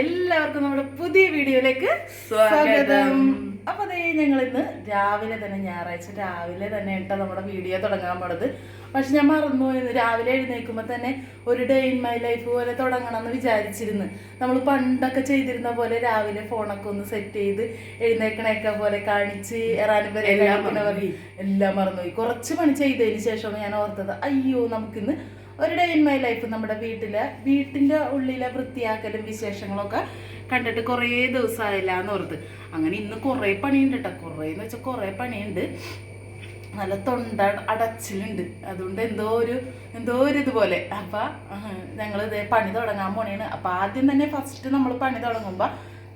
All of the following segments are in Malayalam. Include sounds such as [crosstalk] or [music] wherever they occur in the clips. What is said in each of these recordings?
എല്ലാവർക്കും നമ്മുടെ പുതിയ വീഡിയോയിലേക്ക് സ്വാഗതം. അപ്പൊ അതേ ഞങ്ങൾ ഇന്ന് രാവിലെ തന്നെ ഞായറാഴ്ച രാവിലെ തന്നെ കേട്ടോ നമ്മുടെ വീഡിയോ തുടങ്ങാൻ പോണത്. പക്ഷെ ഞാൻ മറന്നുപോയത് രാവിലെ എഴുന്നേൽക്കുമ്പോൾ തന്നെ ഒരു ഡേ ഇൻ മൈ ലൈഫ് പോലെ തുടങ്ങണം എന്ന് വിചാരിച്ചിരുന്നു. നമ്മൾ പണ്ടൊക്കെ ചെയ്തിരുന്ന പോലെ രാവിലെ ഫോണൊക്കെ ഒന്ന് സെറ്റ് ചെയ്ത് എഴുന്നേക്കണയൊക്കെ പോലെ കാണിച്ച് എറാനും വരെ എല്ലാം കാണിക്കുന്ന പോലെ എല്ലാം മറന്നുപോയി. കുറച്ച് പണി ചെയ്തതിന് ശേഷമാണ് ഞാൻ ഓർത്തത് അയ്യോ നമുക്കിന്ന് ഒരു ഡേ ഇൻ മൈ ലൈഫ് നമ്മുടെ വീട്ടിലെ വീട്ടിന്റെ ഉള്ളിലെ വൃത്തിയാക്കലും വിശേഷങ്ങളൊക്കെ കണ്ടിട്ട് കുറേ ദിവസമായില്ല എന്ന് ഓർത്ത്. അങ്ങനെ ഇന്ന് കുറേ പണിയുണ്ട് കേട്ടോ കുറേ എന്ന് വെച്ചാൽ കുറേ പണിയുണ്ട്. നല്ല തൊണ്ട അടച്ചിലുണ്ട്. അതുകൊണ്ട് എന്തോ ഒരു എന്തോ ഒരു ഇതുപോലെ. അപ്പം ഞങ്ങൾ ഇതേ പണി തുടങ്ങാൻ പോണേണ്. അപ്പം ആദ്യം തന്നെ ഫസ്റ്റ് നമ്മൾ പണി തുടങ്ങുമ്പോൾ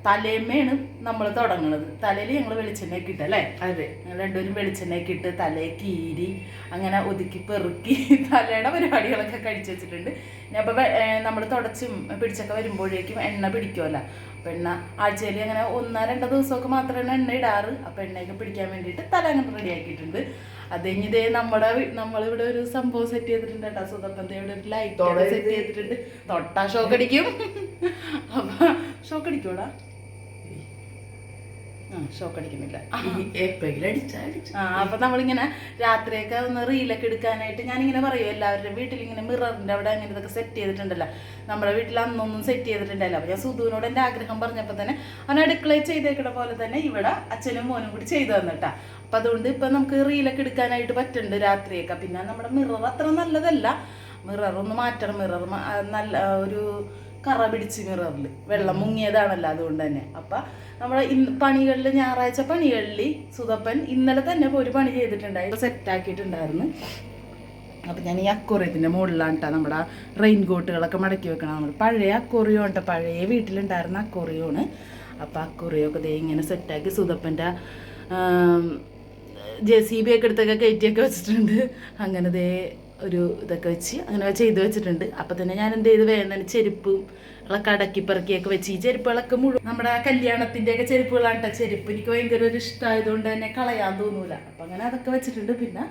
തലേമയാണ് നമ്മൾ തുടങ്ങുന്നത് തലയിൽ ഞങ്ങൾ വെളിച്ചെണ്ണയൊക്കെ ഇട്ടല്ലേ അതെ. ഞങ്ങൾ രണ്ടുപേരും വെളിച്ചെണ്ണയൊക്കെ ഇട്ട് തലയെ കീരി അങ്ങനെ ഒതുക്കി പെറുക്കി [laughs] തലയുടെ പരിപാടികളൊക്കെ കഴിച്ചു വെച്ചിട്ടുണ്ട്. ഞാൻ അപ്പോൾ നമ്മൾ തുടച്ചും പിടിച്ചൊക്കെ വരുമ്പോഴേക്കും എണ്ണ പിടിക്കുമല്ല അപ്പം എണ്ണ ആഴ്ചയിൽ അങ്ങനെ ഒന്നോ രണ്ടോ ദിവസമൊക്കെ മാത്രമാണ് എണ്ണ ഇടാറ്. അപ്പം എണ്ണയൊക്കെ പിടിക്കാൻ വേണ്ടിയിട്ട് തല അങ്ങനെ റെഡിയാക്കിയിട്ടുണ്ട്. അത് കഴിഞ്ഞ് ഇതേ നമ്മുടെ നമ്മളിവിടെ ഒരു സംഭവം സെറ്റ് ചെയ്തിട്ടുണ്ട് കേട്ടോ. സുതപ്പന്റെ ഇവിടെ ഒരു ലൈറ്റ് സെറ്റ് ചെയ്തിട്ടുണ്ട്. തൊട്ടാ ഷോക്ക് അടിക്കും. [laughs] അപ്പം ഷോക്ക് അടിക്കൂടാ ആ ഷോക്ക് അടിക്കുന്നില്ല. ആ അപ്പൊ നമ്മളിങ്ങനെ രാത്രിയൊക്കെ ഒന്ന് റീലൊക്കെ എടുക്കാനായിട്ട് ഞാനിങ്ങനെ പറയും എല്ലാവരുടെ വീട്ടിൽ ഇങ്ങനെ മിററിന്റെ അവിടെ അങ്ങനെ ഇതൊക്കെ സെറ്റ് ചെയ്തിട്ടുണ്ടല്ലോ. നമ്മുടെ വീട്ടിൽ അന്നൊന്നും സെറ്റ് ചെയ്തിട്ടുണ്ടല്ലോ അപ്പൊ ഞാൻ സുധുവിനോട് എന്റെ ആഗ്രഹം പറഞ്ഞപ്പോൾ തന്നെ അവൻ അടുക്കളയിൽ ചെയ്തേക്കണ പോലെ തന്നെ ഇവിടെ അച്ഛനും മോനും കൂടി ചെയ്തു തന്നിട്ടാ. അപ്പൊ അതുകൊണ്ട് ഇപ്പൊ നമുക്ക് റീലൊക്കെ എടുക്കാനായിട്ട് പറ്റുന്നുണ്ട് രാത്രിയൊക്കെ. പിന്നെ നമ്മുടെ മിറർ അത്ര നല്ലതല്ല. മിറർ ഒന്ന് മാറ്റണം. മിറർ നല്ല ഒരു കറ പിടിച്ച് മിററിൽ വെള്ളം മുങ്ങിയതാണല്ലോ അതുകൊണ്ട് തന്നെ. അപ്പം നമ്മളെ പണികളിൽ ഞായറാഴ്ച പണികളിൽ സുതപ്പൻ ഇന്നലെ തന്നെ ഒരു പണി ചെയ്തിട്ടുണ്ടായി. സെറ്റാക്കിയിട്ടുണ്ടായിരുന്നു അപ്പം ഞാൻ ഈ അക്കോറിയത്തിന്റെ മുകളിലാണ് കേട്ടോ നമ്മുടെ റെയിൻ കോട്ടുകളൊക്കെ മടക്കി വെക്കണം. നമ്മൾ പഴയ അക്കോറിയോ പഴയ വീട്ടിലുണ്ടായിരുന്ന അക്കോറിയോണ് അപ്പോൾ അക്കോറിയൊക്കെ ദേ ഇങ്ങനെ സെറ്റാക്കി സുതപ്പന്റെ ജെ സി ബി ഒക്കെ എടുത്തൊക്കെ കയറ്റിയൊക്കെ വെച്ചിട്ടുണ്ട്. അങ്ങനെ ദേ ഒരു ഇതൊക്കെ വെച്ച് അങ്ങനെ ചെയ്ത് വെച്ചിട്ടുണ്ട്. അപ്പം തന്നെ ഞാൻ എന്ത് ചെയ്ത്? വേഗം ചെരുപ്പും ളൊക്കെ അടക്കി പെറുക്കിയൊക്കെ വെച്ച്. ഈ ചെരുപ്പുകളൊക്കെ മുഴുവൻ നമ്മുടെ കല്യാണത്തിന്റെ ഒക്കെ ചെരുപ്പുകളാണ് കേട്ടോ ചെരുപ്പ് എനിക്ക് ഭയങ്കര ഒരു ഇഷ്ടമായതുകൊണ്ട് തന്നെ കളയാൻ തോന്നൂല. അപ്പം അങ്ങനെ അതൊക്കെ വെച്ചിട്ടുണ്ട്. പിന്നെ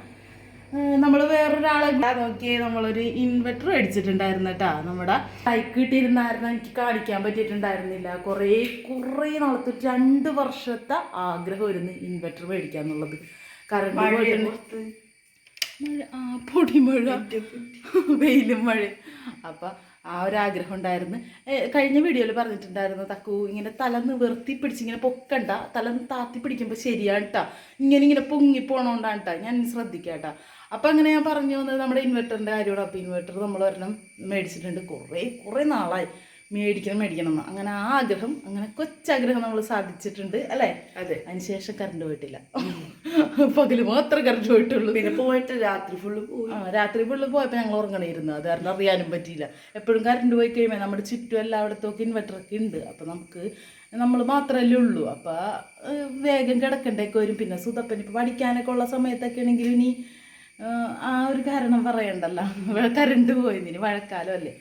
നമ്മൾ വേറൊരാളെ നോക്കി നമ്മളൊരു ഇൻവെർട്ടർ മേടിച്ചിട്ടുണ്ടായിരുന്നു കേട്ടാ നമ്മുടെ ബൈക്ക് കിട്ടിയിരുന്നായിരുന്നു എനിക്ക് കാണിക്കാൻ പറ്റിയിട്ടുണ്ടായിരുന്നില്ല. കുറേ കുറേ നാളത്തെ രണ്ട് വർഷത്തെ ആഗ്രഹമായിരുന്നു ഇൻവെർട്ടർ മേടിക്കാന്നുള്ളത്. കറണ്ട് പോയിട്ടുണ്ട് മഴ. ആ പൊടിമഴ വെയിലും മഴ അപ്പം ആ ഒരു ആഗ്രഹം ഉണ്ടായിരുന്നു. കഴിഞ്ഞ വീഡിയോയിൽ പറഞ്ഞിട്ടുണ്ടായിരുന്നു തക്കു ഇങ്ങനെ തല നിവർത്തി പിടിച്ച് ഇങ്ങനെ പൊക്കണ്ട. തല താത്തി പിടിക്കുമ്പോൾ ശരിയാണ് കേട്ടോ ഇങ്ങനെ ഇങ്ങനെ പൊങ്ങി പോണോണ്ടാണ് കേട്ടോ ഞാൻ ശ്രദ്ധിക്കാം കേട്ടോ അപ്പം അങ്ങനെ ഞാൻ പറഞ്ഞു വന്നത് നമ്മുടെ ഇൻവെർട്ടറിന്റെ കാര്യമാണ്. അപ്പോൾ ഇൻവെർട്ടർ നമ്മൾ ഒരെണ്ണം മേടിച്ചിട്ടുണ്ട്. കുറേ കുറേ നാളായി. മേടിക്കണം മേടിക്കണം എന്ന്. അങ്ങനെ ആ ആഗ്രഹം അങ്ങനെ കൊച്ചാഗ്രഹം നമ്മൾ സാധിച്ചിട്ടുണ്ട്. അല്ലേ? അതെ. അതിനുശേഷം കറണ്ട് പോയിട്ടില്ല. പകൽ മാത്രമേ കറണ്ട് പോയിട്ടുള്ളൂ പിന്നെ പോയിട്ട് രാത്രി ഫുള്ള് പോയി. ആ രാത്രി ഫുള്ള് പോയപ്പോൾ ഞങ്ങൾ ഉറങ്ങണമായിരുന്നു അത് കാരണം അറിയാനും പറ്റിയില്ല. എപ്പോഴും കറണ്ട് പോയി കഴിയുമ്പോൾ നമ്മുടെ ചുറ്റും എല്ലായിടത്തും ഇൻവെർട്ടറൊക്കെ ഉണ്ട്. അപ്പോൾ നമുക്ക് നമ്മൾ മാത്രമല്ലേ ഉള്ളൂ. അപ്പോൾ വേഗം കിടക്കണ്ടേക്ക് വരും. പിന്നെ സുതപ്പൻ ഇപ്പോൾ പഠിക്കാനൊക്കെ ഉള്ള സമയത്തൊക്കെ ആണെങ്കിൽ ഇനി ആ, ആ ഒരു കാരണം പറയണ്ടല്ലോ. കറണ്ട് പോയതിന് മഴക്കാലം അല്ലേ?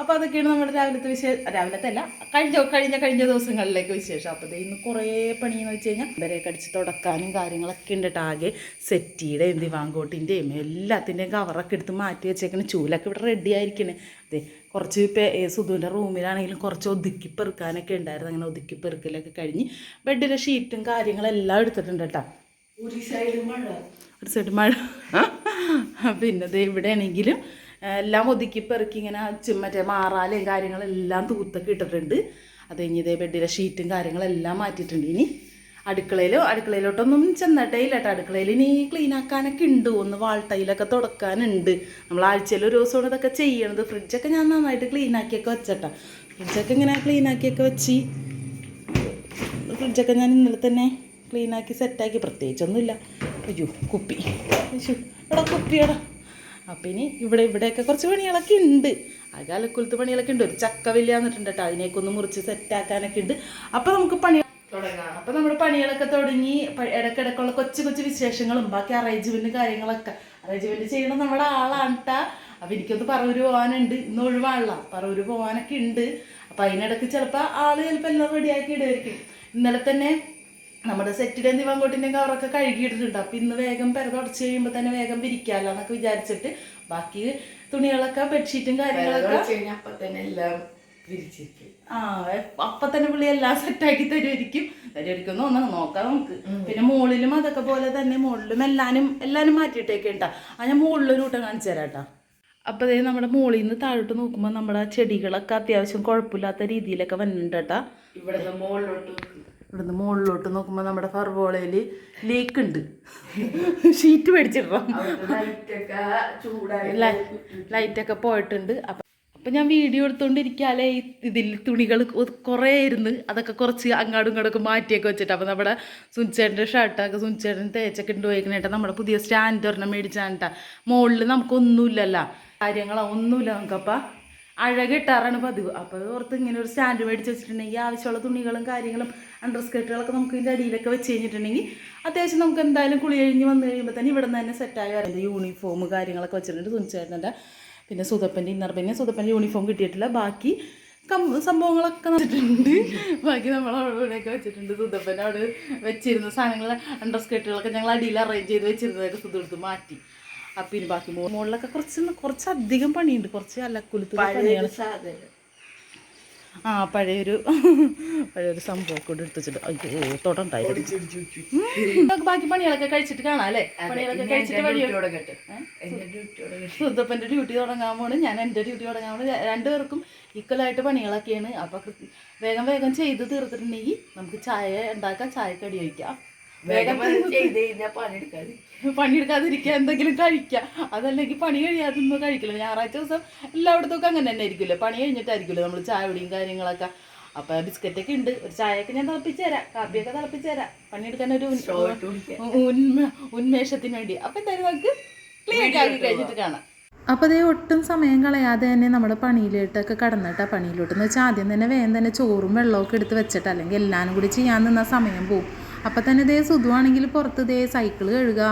അപ്പോൾ അതൊക്കെയാണ് നമ്മുടെ രാവിലത്തെ വിശേഷം രാവിലത്തെ അല്ല കഴിഞ്ഞ കഴിഞ്ഞ കഴിഞ്ഞ ദിവസങ്ങളിലേക്ക് വിശേഷം. അപ്പോൾ ഇന്ന് കുറേ പണിയെന്ന് വെച്ച് കഴിഞ്ഞാൽ ഇവരെയൊക്കെ അടിച്ച് തുടക്കാനും കാര്യങ്ങളൊക്കെ ഉണ്ട്. ആകെ സെറ്റിയുടെയും ദിവാങ്കോട്ടിന്റെയും എല്ലാത്തിന്റെയും കവറൊക്കെ എടുത്ത് മാറ്റി വെച്ചേക്കണേ. ചൂലൊക്കെ ഇവിടെ റെഡി ആയിരിക്കണേ. അതെ കുറച്ച് പേ സുധുവിന്റെ റൂമിലാണെങ്കിലും കുറച്ച് ഒതുക്കി പെറുക്കാനൊക്കെ ഉണ്ടായിരുന്നു. അങ്ങനെ ഒതുക്കി പെറുക്കലൊക്കെ കഴിഞ്ഞ് ബെഡിലെ ഷീറ്റും കാര്യങ്ങളെല്ലാം എടുത്തിട്ടുണ്ട് കേട്ടോ ഒരു സൈഡ് മഴ. ഒരു സൈഡ് മഴ. പിന്നെ ദേ ഇവിടെ ആണെങ്കിലും എല്ലാം ഒതുക്കി പെറുക്കി ഇങ്ങനെ മറ്റേ മാറാലും കാര്യങ്ങളെല്ലാം തൂത്തൊക്കെ ഇട്ടിട്ടുണ്ട്. അത് കഴിഞ്ഞ് ഇതേ ബെഡിലെ ഷീറ്റും കാര്യങ്ങളെല്ലാം മാറ്റിയിട്ടുണ്ട്. ഇനി അടുക്കളയിലോ അടുക്കളയിലോട്ടൊന്നും ചെന്നിട്ടേ ഇല്ല കേട്ടോ. അടുക്കളയിൽ ഇനി ക്ലീൻ ആക്കാനൊക്കെ ഉണ്ട്. ഒന്ന് വാൾട്ടയിലൊക്കെ തുടക്കാനുണ്ട്. നമ്മൾ ആഴ്ചയിൽ ഒരു ദിവസമാണ് ഇതൊക്കെ ചെയ്യണത്. ഫ്രിഡ്ജൊക്കെ ഞാൻ നന്നായിട്ട് ക്ലീൻ ആക്കിയൊക്കെ വെച്ചട്ടോ. ഫ്രിഡ്ജൊക്കെ ഇങ്ങനെ ക്ലീൻ ആക്കിയൊക്കെ വെച്ച് ഫ്രിഡ്ജൊക്കെ ഞാൻ ഇന്നലെ തന്നെ ക്ലീൻ ആക്കി സെറ്റാക്കി പ്രത്യേകിച്ചൊന്നുമില്ല. അയ്യോ കുപ്പി. അയ്യോ എടാ കുപ്പിയടാ അപ്പം ഇനി ഇവിടെ ഇവിടെയൊക്കെ കുറച്ച് പണികളൊക്കെ ഉണ്ട്. അകാലക്കുലത്ത് കാലക്കുലത്ത് പണികളൊക്കെ ഉണ്ട്. ഒരു ചക്ക വലിയ വന്നിട്ടുണ്ട് കേട്ടോ. അതിനെയൊക്കെ ഒന്ന് മുറിച്ച് സെറ്റാക്കാനൊക്കെ ഉണ്ട്. അപ്പം നമുക്ക് പണി തുടങ്ങാം. അപ്പം നമ്മുടെ പണികളൊക്കെ തുടങ്ങി. ഇടയ്ക്കിടയ്ക്കുള്ള കൊച്ചു കൊച്ചു വിശേഷങ്ങളും ബാക്കി അറേഞ്ച്മെന്റ് കാര്യങ്ങളൊക്കെ. അറേഞ്ച്മെന്റ് ചെയ്യണം നമ്മുടെ ആളാണ് കേട്ടാ അപ്പം എനിക്കൊന്ന് പറവൂര് പോകാനുണ്ട് ഇന്ന് ഒഴിവാണല്ല. പറവൂര് പോകാനൊക്കെ ഉണ്ട്. അപ്പം അതിനിടയ്ക്ക് ചിലപ്പോൾ ആൾ ചിലപ്പോൾ എല്ലാം റെഡിയാക്കി ഇടുമായിരിക്കും ഇന്നലെ തന്നെ നമ്മുടെ സെറ്റിന്റെയും ദിവാങ്കോട്ടിന്റെയും കവറൊക്കെ കഴുകിയിട്ടിട്ടുണ്ട്. അപ്പം ഇന്ന് വേഗം പെര തുടച്ച് കഴിയുമ്പോൾ തന്നെ വേഗം വിരിക്കാമല്ലോ എന്നൊക്കെ വിചാരിച്ചിട്ട് ബാക്കി തുണികളൊക്കെ ബെഡ്ഷീറ്റും കാര്യങ്ങളൊക്കെ അപ്പൊ തന്നെ എല്ലാം ആ അപ്പൊ തന്നെ പുള്ളി എല്ലാം സെറ്റാക്കി തരുമായിരിക്കും തരുമായിരിക്കും ഒന്ന് നോക്കാം നമുക്ക്. പിന്നെ മുകളിലും അതൊക്കെ പോലെ തന്നെ മുകളിലും എല്ലാനും എല്ലാനും മാറ്റിയിട്ടേക്കെ ഉണ്ടാ ആ ഞാൻ മുകളിലൊരു കൂട്ടം കാണിച്ചു തരാം കേട്ടോ. അപ്പോൾ അതേ നമ്മുടെ മുകളിൽ നിന്ന് താഴോട്ട് നോക്കുമ്പോൾ നമ്മുടെ ചെടികളൊക്കെ അത്യാവശ്യം കുഴപ്പമില്ലാത്ത രീതിയിലൊക്കെ വന്നിട്ടുണ്ട് കേട്ടാ. ഇവിടെ മുകളിലോട്ട്. ഇവിടുന്ന് മുകളിലോട്ട് നോക്കുമ്പോൾ നമ്മുടെ ഫർവോളയിൽ ലേക്ക് ഉണ്ട്. ഷീറ്റ് മേടിച്ചിടാം ലൈറ്റ് ലൈറ്റൊക്കെ പോയിട്ടുണ്ട്. അപ്പം അപ്പം ഞാൻ വീഡിയോ എടുത്തുകൊണ്ടിരിക്കാലേ ഇതിൽ തുണികൾ കുറേ ഇരുന്ന് അതൊക്കെ കുറച്ച് അങ്ങാടും ഇങ്ങോട്ടൊക്കെ മാറ്റിയൊക്കെ വെച്ചിട്ട്. അപ്പം നമ്മുടെ സുനിച്ചേട്ടന്റെ ഷർട്ടൊക്കെ സുനിച്ചേട്ടൻ തേച്ചൊക്കെ ഉണ്ട് പോയിക്കണേട്ടാ നമ്മുടെ പുതിയ സ്റ്റാൻഡ് ഒരെണ്ണം മേടിച്ചാണ്ടാ മുകളിൽ നമുക്കൊന്നുമില്ലല്ലോ. കാര്യങ്ങളോ ഒന്നുമില്ല നമുക്കപ്പം. അഴകിട്ടാറാണ് പതിവ്. അപ്പോൾ ഓർത്ത് ഇങ്ങനെ ഒരു സ്റ്റാൻഡ് മേടിച്ച് വെച്ചിട്ടുണ്ടെങ്കിൽ ആവശ്യമുള്ള തുണികളും കാര്യങ്ങളും അണ്ടർ സ്കേർട്ടുകളൊക്കെ നമുക്ക് ഇതിന്റെ അടിയിലൊക്കെ വെച്ച് കഴിഞ്ഞിട്ടുണ്ടെങ്കിൽ അത്യാവശ്യം നമുക്ക് എന്തായാലും കുളി കഴിഞ്ഞ് വന്നു കഴിയുമ്പോൾ തന്നെ ഇവിടെ നിന്ന് തന്നെ സെറ്റായി വരാം. യൂണിഫോം കാര്യങ്ങളൊക്കെ വെച്ചിട്ടുണ്ട്. തുണിച്ചേട്ടന്റെ പിന്നെ സുതപ്പന്റെ ഇന്നർ പിന്നെ സുതപ്പന്റെ യൂണിഫോം കിട്ടിയിട്ടില്ല. ബാക്കി കം സംഭവങ്ങളൊക്കെ വെച്ചിട്ടുണ്ട് ബാക്കി നമ്മൾ അവിടെയൊക്കെ വെച്ചിട്ടുണ്ട്. സുതപ്പൻ അവിടെ വെച്ചിരുന്ന സാധനങ്ങൾ അണ്ടർ സ്കേർട്ടുകളൊക്കെ ഞങ്ങൾ അടിയിൽ അറേഞ്ച് ചെയ്ത് വെച്ചിരുന്നതൊക്കെ സുതെടുത്ത് മാറ്റി. അപ്പം ഇനി ബാക്കി മോളിലൊക്കെ മുകളിലൊക്കെ കുറച്ച് കുറച്ചധികം പണിയുണ്ട്. കുറച്ച് അലക്കുലുത്ത് പണിയാണ് സാധനം. ആ പഴയൊരു പഴയൊരു സംഭവം കൂടെ എടുത്ത് വെച്ചിട്ട്. അയ്യോ തൊടണ്ടായിരുന്നു. ബാക്കി പണികളൊക്കെ കഴിച്ചിട്ട് കാണാം അല്ലേ? പണികളൊക്കെ കഴിച്ചിട്ട് വഴി തുടങ്ങട്ടെ എന്റെ ഡ്യൂട്ടി തുടങ്ങട്ടെ സുദ്ധപ്പന്റെ ഡ്യൂട്ടി തുടങ്ങാൻ പോണ്. ഞാൻ എന്റെ ഡ്യൂട്ടി തുടങ്ങാൻ പോണ്. രണ്ടുപേർക്കും ഈക്വലായിട്ട് പണികളൊക്കെയാണ്. അപ്പോൾ വേഗം വേഗം ചെയ്ത് തീർത്തിട്ടുണ്ടെങ്കിൽ നമുക്ക് ചായ ഉണ്ടാക്കാം ചായക്കടി കഴിക്കാം. വേഗം ചെയ്ത് കഴിഞ്ഞാൽ പണിയെടുക്കാതെ പണിയെടുക്കാതിരിക്കുക എന്തെങ്കിലും കഴിക്കുക അതല്ലെങ്കിൽ പണി കഴിയാതൊന്നും കഴിക്കില്ല. ഞായറാഴ്ച ദിവസം എല്ലായിടത്തും അങ്ങനെ തന്നെ ആയിരിക്കുമല്ലോ? പണി കഴിഞ്ഞിട്ടായിരിക്കുമല്ലോ നമ്മൾ ചായ കുടിയും കാര്യങ്ങളൊക്കെ? അപ്പോൾ ബിസ്ക്കറ്റൊക്കെ ഉണ്ട്. ഒരു ചായയൊക്കെ ഞാൻ തിളപ്പിച്ച് തരാം. കാപ്പിയൊക്കെ തിളപ്പിച്ച് തരാം. പണിയെടുക്കാൻ ഒരു ഉന്മ ഉന്മേഷത്തിന് വേണ്ടി. അപ്പം എന്തായാലും നമുക്ക് ക്ലിയർ ആക്കി കഴിഞ്ഞിട്ട് കാണാം. അപ്പോൾ അതേ ഒട്ടും സമയം കളയാതെ തന്നെ നമ്മുടെ പണിയിലോട്ടൊക്കെ കടന്നിട്ടാ പണിയിലോട്ട്. എന്ന് വെച്ചാൽ ആദ്യം തന്നെ വേഗം തന്നെ ചോറും വെള്ളമൊക്കെ എടുത്ത് വെച്ചിട്ട് അല്ലെങ്കിൽ എല്ലാവരും കൂടി ചെയ്യാൻ നിന്നാൽ സമയം പോവും. അപ്പം തന്നെ ദേ സുധുവാണെങ്കിൽ പുറത്ത് ദേ സൈക്കിൾ കഴുകുക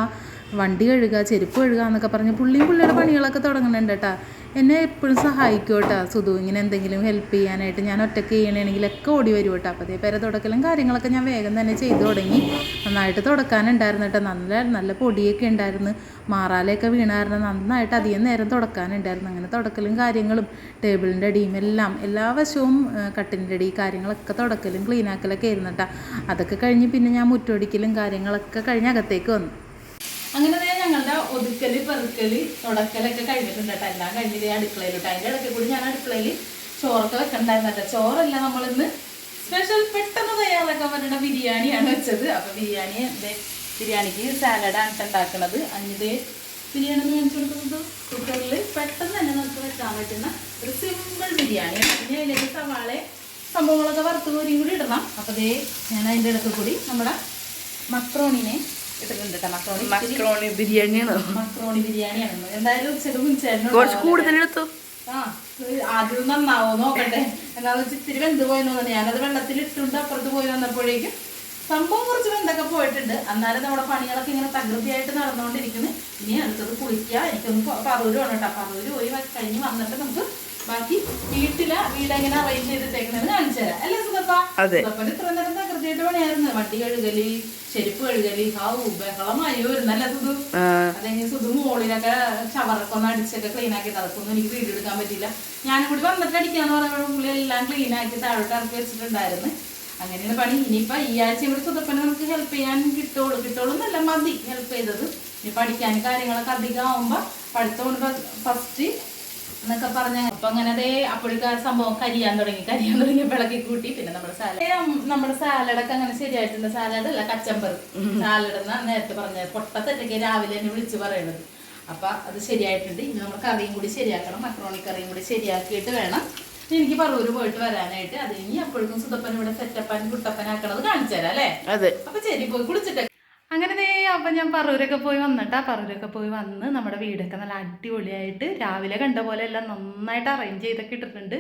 വണ്ടി കഴുകുക ചെരുപ്പ് കഴുകുക എന്നൊക്കെ പറഞ്ഞ് പുള്ളിയും പുള്ളിയുടെ പണികളൊക്കെ തുടങ്ങുന്നുണ്ട് കേട്ടാ. എന്നെ എപ്പോഴും സഹായിക്കും കേട്ടോ സുധു. ഇങ്ങനെ എന്തെങ്കിലും ഹെൽപ്പ് ചെയ്യാനായിട്ട് ഞാൻ ഒറ്റയ്ക്ക് ചെയ്യണമെങ്കിലൊക്കെ ഓടി വരും കേട്ടോ അപ്പോൾ അതേ പേരെ തുടക്കലും കാര്യങ്ങളൊക്കെ ഞാൻ വേഗം തന്നെ ചെയ്തു തുടങ്ങി. നന്നായിട്ട് തുടക്കാനുണ്ടായിരുന്നു കേട്ടോ. നല്ല നല്ല പൊടിയൊക്കെ ഉണ്ടായിരുന്നു. മാറാലയൊക്കെ വീണായിരുന്നു നന്നായിട്ട് അധികം നേരം തുടക്കാനുണ്ടായിരുന്നു. അങ്ങനെ തുടക്കലും കാര്യങ്ങളും ടേബിളിന്റെ അടിയും എല്ലാം എല്ലാ വശവും കട്ടിന്റെ അടി കാര്യങ്ങളൊക്കെ തുടക്കലും ക്ലീനാക്കലൊക്കെ ആയിരുന്നു കേട്ടോ. അതൊക്കെ കഴിഞ്ഞ് പിന്നെ ഞാൻ മുറ്റൊടിക്കലും കാര്യങ്ങളൊക്കെ കഴിഞ്ഞ് അകത്തേക്ക് വന്നു. അങ്ങനെ തന്നെ ഞങ്ങളുടെ ഒതുക്കൽ പെറുക്കൽ തുടക്കലൊക്കെ കഴിഞ്ഞിട്ടുണ്ട് കേട്ടോ. എല്ലാം കഴിഞ്ഞിട്ട് അടുക്കളയിലോട്ട്. അതിന്റെ ഇടയ്ക്ക് കൂടി ഞാൻ അടുക്കളയിൽ ചോറൊക്കെ വെക്കണ്ടായിരുന്നു കേട്ടോ. ചോറല്ല നമ്മളിന്ന് സ്പെഷ്യൽ പെട്ടെന്ന് തയ്യാറാക്കാൻ പറ്റുന്ന ബിരിയാണിയാണ് വെച്ചത്. അപ്പോൾ ബിരിയാണി എന്റെ ബിരിയാണിക്ക് സാലഡാണ് ഉണ്ടാക്കുന്നത് അതിന്റെ ബിരിയാണി എന്ന് കാണിച്ചു കൊടുക്കുന്നത് കുക്കറിൽ പെട്ടെന്ന് തന്നെ നമുക്ക് വെക്കാൻ പറ്റുന്ന ഒരു സിമ്പിൾ ബിരിയാണിയാണ്. പിന്നെ അതിലേക്ക് സവാള സംഭവങ്ങളൊക്കെ വറുത്ത് കോരിയും കൂടി ഇടണം. അപ്പോൾ ദേ ഞാൻ അതിന്റെ ഇടയ്ക്ക് കൂടി നമ്മുടെ മക്രോണിനെ ഇട്ടിട്ടുണ്ട് കേട്ടോ മക്രോണി മക്രോണി ബിരിയാണിയാണോ? മക്രോണി ബിരിയാണിയാണ് എന്തായാലും ഉച്ചയ്ക്ക് മുൻചേട്ടൻ കുറച്ച് കൂടുതൽ എടുത്തു? ആ ആദ്യം നന്നാവോ നോക്കട്ടെ. എന്താണെന്ന് വെച്ചാൽ ഇത്തിരി വെന്ത് പോയെന്ന് തോന്നുന്നു ഞാനത് വെള്ളത്തിൽ ഇട്ടുണ്ട് അപ്പുറത്ത് പോയി വന്നപ്പോഴേക്കും സംഭവം കുറച്ച് വെന്തൊക്കെ പോയിട്ടുണ്ട്. എന്നാലും നമ്മുടെ പണികളൊക്കെ ഇങ്ങനെ തകൃതിയായിട്ട് നടന്നുകൊണ്ടിരിക്കുന്നു. ഇനി അടുത്തത് കുളിക്കുക എനിക്കൊന്ന് പറൂര് വേണം കേട്ടോ പറൂര് പോയി കഴിഞ്ഞ് വന്നിട്ട് നമുക്ക് ബാക്കി വീട്ടിൽ വീടെങ്ങനെ അറേഞ്ച് ചെയ്തിട്ടേക്കുന്നത് കാണിച്ചു തരാം. അല്ലേ സുഖപ്പ. സുഖപ്പന്റെ ഇത്ര നേരം കൃത്യമായിട്ട് പണിയായിരുന്നു. വട്ടി കഴുകലി ചെരുപ്പ് കഴുകലി ഹാവു ബഹളമായി വരുന്നല്ലേ സുധു? അല്ലെങ്കിൽ സുധു മോളിലൊക്കെ ഷവറൊക്കെ ഒന്ന് അടിച്ചൊക്കെ ക്ലീൻ ആക്കി തറക്കൊന്നും എനിക്ക് വീഡിയോ എടുക്കാൻ പറ്റില്ല ഞാനും കൂടി വന്നിട്ട് അടിക്കാന്ന് പറയുമ്പോൾ പുള്ളി എല്ലാം ക്ലീൻ ആക്കി താഴോട്ട് ഇറക്കി വെച്ചിട്ടുണ്ടായിരുന്നു. അങ്ങനെയാണ് പണി. ഇനിയിപ്പൊ ഈ ആഴ്ച ഇവിടെ സുതപ്പനെ നമുക്ക് ഹെൽപ്പ് ചെയ്യാൻ കിട്ടുള്ളൂ. കിട്ടുള്ളൂ എന്നല്ല മതി. ഹെൽപ്പ് ചെയ്തത്. ഇനി പഠിക്കാൻ കാര്യങ്ങളൊക്കെ അധികം ആവുമ്പോ പഠിത്തമുണ്ട് ഫസ്റ്റ് എന്നൊക്കെ പറഞ്ഞ അപ്പൊ അങ്ങനെ അതേ അപ്പോഴേക്ക് ആ സംഭവം കരിയാൻ തുടങ്ങി. കരിയാൻ തുടങ്ങി വിളക്കി കൂട്ടി. പിന്നെ നമ്മുടെ സാലഡ് നമ്മുടെ സാലഡൊക്കെ അങ്ങനെ ശരിയായിട്ടുണ്ട്. സാലഡ് അല്ല കച്ചമ്പർ സാലഡ് എന്നാ നേരത്തെ പറഞ്ഞത്. പൊട്ടത്തെറ്റൊക്കെ രാവിലെ തന്നെ വിളിച്ചു പറയണത്. അപ്പൊ അത് ശരിയായിട്ടുണ്ട്. ഇനി നമ്മൾ കറിയും കൂടി ശരിയാക്കണം. മക്രോണി കറിയും കൂടി ശരിയാക്കിയിട്ട് വേണം. എനിക്ക് പറവൂര് പോയിട്ട് വരാനായിട്ട്. അത് ഇനി അപ്പോഴേക്കും സുതപ്പൻ ഇവിടെ സെറ്റപ്പൻ കുട്ടപ്പൻ ആക്കണത് കാണിച്ചു തരാം അല്ലേ? അപ്പൊ ശരി പോയി കുളിച്ചിട്ട്. അങ്ങനെ അപ്പൊ ഞാൻ പറൂരൊക്കെ പോയി വന്നിട്ടാ പറൂരൊക്കെ പോയി വന്ന് നമ്മുടെ വീടൊക്കെ നല്ല അടിപൊളിയായിട്ട് രാവിലെ കണ്ട പോലെ എല്ലാം നന്നായിട്ട് അറേഞ്ച് ചെയ്തൊക്കെ ഇട്ടിട്ടുണ്ട്.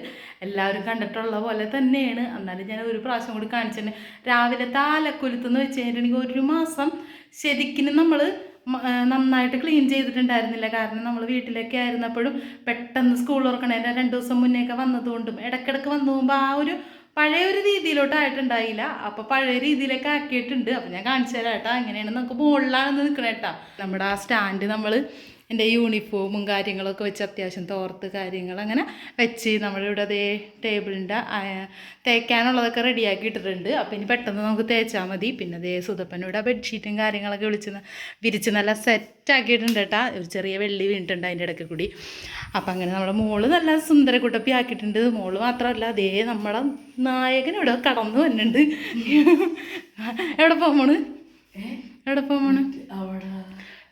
എല്ലാവരും കണ്ടിട്ടുള്ള പോലെ തന്നെയാണ്. എന്നാലും ഞാൻ ഒരു പ്രാവശ്യം കൂടി കാണിച്ചിട്ടുണ്ട്. രാവിലത്തെ ആലക്കുലുത്തെന്ന് വെച്ച് കഴിഞ്ഞിട്ടുണ്ടെങ്കിൽ ഒരു മാസം ശരിക്കും നമ്മൾ നന്നായിട്ട് ക്ലീൻ ചെയ്തിട്ടുണ്ടായിരുന്നില്ല. കാരണം നമ്മൾ വീട്ടിലൊക്കെ ആയിരുന്നപ്പോഴും പെട്ടെന്ന് സ്കൂൾ തുറക്കണേന്റെ രണ്ട് ദിവസം മുന്നേയൊക്കെ വന്നതുകൊണ്ടും ഇടയ്ക്കിടയ്ക്ക് വന്നു പോകുമ്പോൾ ആ ഒരു പഴയ ഒരു രീതിയിലോട്ടായിട്ടുണ്ടായില്ല. അപ്പോൾ പഴയ രീതിയിലൊക്കെ ആക്കിയിട്ടുണ്ട്. അപ്പോൾ ഞാൻ കാണിച്ചു തരാം കേട്ടോ. എങ്ങനെയാണ് നമുക്ക് മുകളിലാണ് നിൽക്കണേട്ടാ നമ്മുടെ ആ സ്റ്റാൻഡ് നമ്മൾ എന്റെ യൂണിഫോമും കാര്യങ്ങളൊക്കെ വെച്ച് അത്യാവശ്യം തോർത്ത് കാര്യങ്ങൾ അങ്ങനെ വെച്ച് നമ്മളിവിടെ അതേ ടേബിളിന്റെ തേക്കാനുള്ളതൊക്കെ റെഡിയാക്കി ഇട്ടിട്ടുണ്ട്. അപ്പം ഇനി പെട്ടെന്ന് നമുക്ക് തേച്ചാൽ മതി. പിന്നെ അതേ സുതപ്പനിവിടെ ബെഡ്ഷീറ്റും കാര്യങ്ങളൊക്കെ വിളിച്ച് വിരിച്ച് നല്ല സെറ്റാക്കിയിട്ടുണ്ട് കേട്ടാ ഒരു ചെറിയ വെള്ളി വീണിട്ടുണ്ട് അതിന്റെ ഇടയ്ക്ക് കൂടി അപ്പം അങ്ങനെ നമ്മുടെ മോൾ നല്ല സുന്ദര കുട്ടപ്പി ആക്കിയിട്ടുണ്ട്. മോൾ മാത്രമല്ല അതേ നമ്മുടെ നായകൻ ഇവിടെ കടന്നു വന്നിട്ടുണ്ട്. എവിടെ പോകണ് എവിടെ പോകണ് അവിടെ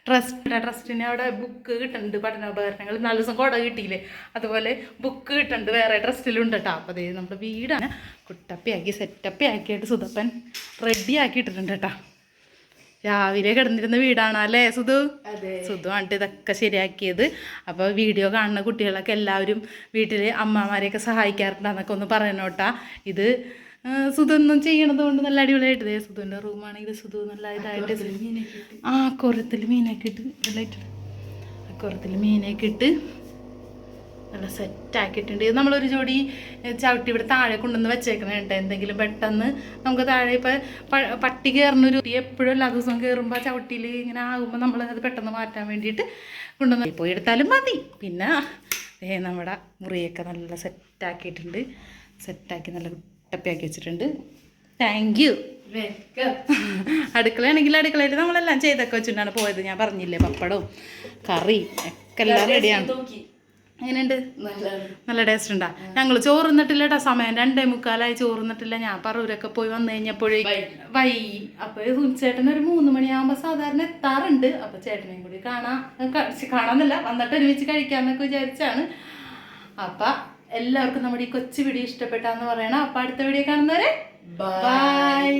ട്രസ്റ്റ് ട്രസ്റ്റിന് അവിടെ ബുക്ക് കിട്ടുന്നുണ്ട് പഠനോപകരണങ്ങൾ. നാല് ദിവസം കുട കിട്ടിയില്ലേ? അതുപോലെ ബുക്ക് കിട്ടുന്നുണ്ട് വേറെ ട്രസ്റ്റിലുണ്ട് കേട്ടോ അപ്പോൾ അതേ നമ്മുടെ വീടാണ്. കുട്ടപ്പിയാക്കി സെറ്റപ്പ് ആക്കിയിട്ട് സുതപ്പൻ റെഡി ആക്കിയിട്ടിട്ടുണ്ട് കേട്ടോ രാവിലെ കിടന്നിരുന്ന വീടാണ് അല്ലേ സുധു? സുധു ആണ്ട് ഇതൊക്കെ ശരിയാക്കിയത്. അപ്പോൾ വീഡിയോ കാണുന്ന കുട്ടികളൊക്കെ എല്ലാവരും വീട്ടിൽ അമ്മമാരെയൊക്കെ സഹായിക്കാറുണ്ടെന്നൊക്കെ ഒന്ന് പറയണോട്ടാ ഇത് ആ, സുധു ഒന്നും ചെയ്യണത് കൊണ്ട് നല്ല അടിപൊളിയായിട്ട് ദേ സുധുവിന്റെ റൂമാണെങ്കിൽ സുധു നല്ല ഇതായിട്ട് ആ കുറത്തിൽ മീനൊക്കെ ഇട്ട് ആ കുറത്തിൽ മീനൊക്കെ ഇട്ട് നല്ല സെറ്റാക്കിയിട്ടുണ്ട് ഇത് നമ്മളൊരു ജോഡി ചവിട്ടി ഇവിടെ താഴെ കൊണ്ടുവന്ന് വെച്ചേക്കണേ കേട്ടോ. എന്തെങ്കിലും പെട്ടെന്ന് നമുക്ക് താഴെ ഇപ്പം പട്ടി കയറുന്നൊരു എപ്പോഴും എല്ലാ ദിവസവും കയറുമ്പോൾ ചവിട്ടിയിൽ ഇങ്ങനെ ആകുമ്പോൾ നമ്മൾ അത് പെട്ടെന്ന് മാറ്റാൻ വേണ്ടിയിട്ട് കൊണ്ടുവന്ന് പോയി എടുത്താലും മതി. പിന്നെ നമ്മുടെ മുറിയൊക്കെ നല്ല സെറ്റാക്കിയിട്ടുണ്ട് സെറ്റാക്കി നല്ല കുട്ടപ്പിയാക്കി വെച്ചിട്ടുണ്ട്. താങ്ക് യു അടുക്കളയാണെങ്കിൽ അടുക്കളയിൽ നമ്മളെല്ലാം ചെയ്തൊക്കെ വെച്ചിട്ടാണ് പോയത്. ഞാൻ പറഞ്ഞില്ലേ പപ്പടവും കറി ഒക്കെ എല്ലാം റെഡിയാണ് എങ്ങനെയുണ്ട്? നല്ല ടേസ്റ്റ് ഉണ്ടാ. ഞങ്ങൾ ചോറുന്നിട്ടില്ല കേട്ടോ സമയം. രണ്ടേ മുക്കാലായി ചോറുന്നിട്ടില്ല ഞാൻ പറൂരൊക്കെ പോയി വന്നു കഴിഞ്ഞപ്പോഴേ വൈ അപ്പൊ ചേട്ടൻ ഒരു മൂന്ന് മണിയാകുമ്പോ സാധാരണ എത്താറുണ്ട്. അപ്പൊ ചേട്ടനെയും കൂടി കാണാൻ കാണാന്നല്ല വന്നിട്ട് ഒരുമിച്ച് കഴിക്കാന്നൊക്കെ വിചാരിച്ചാണ്. അപ്പൊ എല്ലാവർക്കും നമ്മുടെ ഈ കൊച്ചു വീഡിയോ ഇഷ്ടപ്പെട്ടാന്ന് പറയണം അപ്പൊ അടുത്ത വീഡിയോ കാണുന്നവരെ. ബൈ